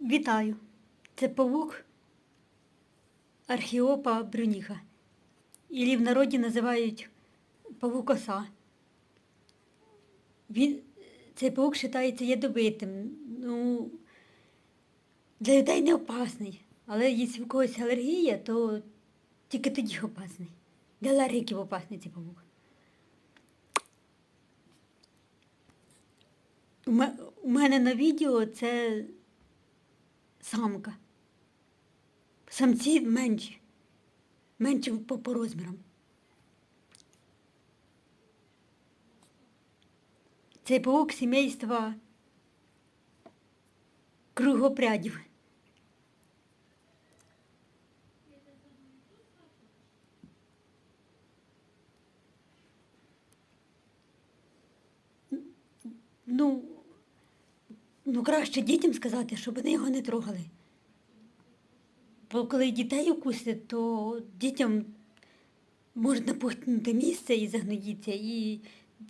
Вітаю! Це павук Архіопа брюніха. Ілі в народі називають павук оса. Він, цей павук вважається ядовитим. Ну, для людей не опасний. Але якщо в когось алергія, то тільки тоді опасний. Для алергіків опасний цей павук. У мене на відео це самка. Самці менші. Менші по, по розмірам. Цей паук сімейства кругопрядів. Ну, ну краще дітям сказати, щоб вони його не трогали. Бо коли дітей укусять, то дітям може напухнути місце і загноїться, і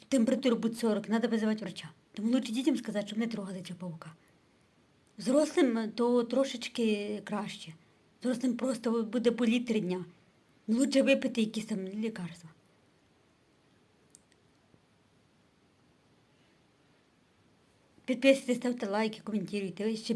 температура буде 40, треба визивати врача. Тому лучше дітям сказати, щоб не трогали цього паука. Взрослим то трошечки краще. Взрослим просто буде боліти три дня. Ну, лучше випити якісь там лікарства. Prestei tanto like, comentário, então, este